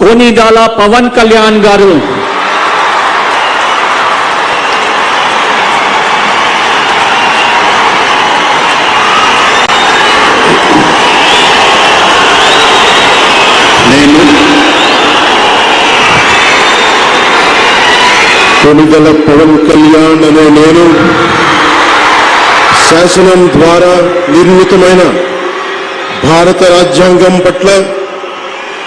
కోనిదాల పవన్ కళ్యాణ్ గారు. నేను కొనిదల పవన్ కళ్యాణ్ అనే నేను శాసనం ద్వారా నిర్మితమైన భారత రాజ్యాంగం పట్ల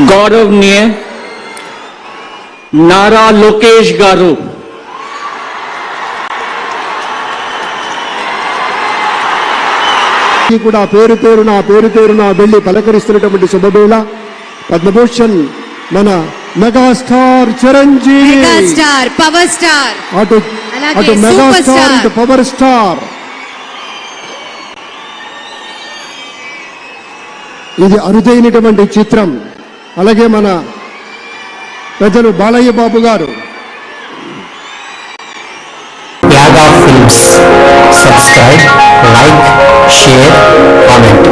గౌరవనీయ నారా లోకేష్ గారు. కూడా పేరు పేరున పేరు పేరున వెళ్ళి పలకరిస్తున్నటువంటి శుభవేళ పద్మభూషణ్ మన మెగాస్టార్ చిరంజీవి. Power star. అటు అటు మెగాస్టార్. ఇటు పవర్ స్టార్. ఇది అరుదైనటువంటి చిత్రం. అలాగే మన పెద్దలు బాలయ్య బాబు గారు. Subscribe like share comment.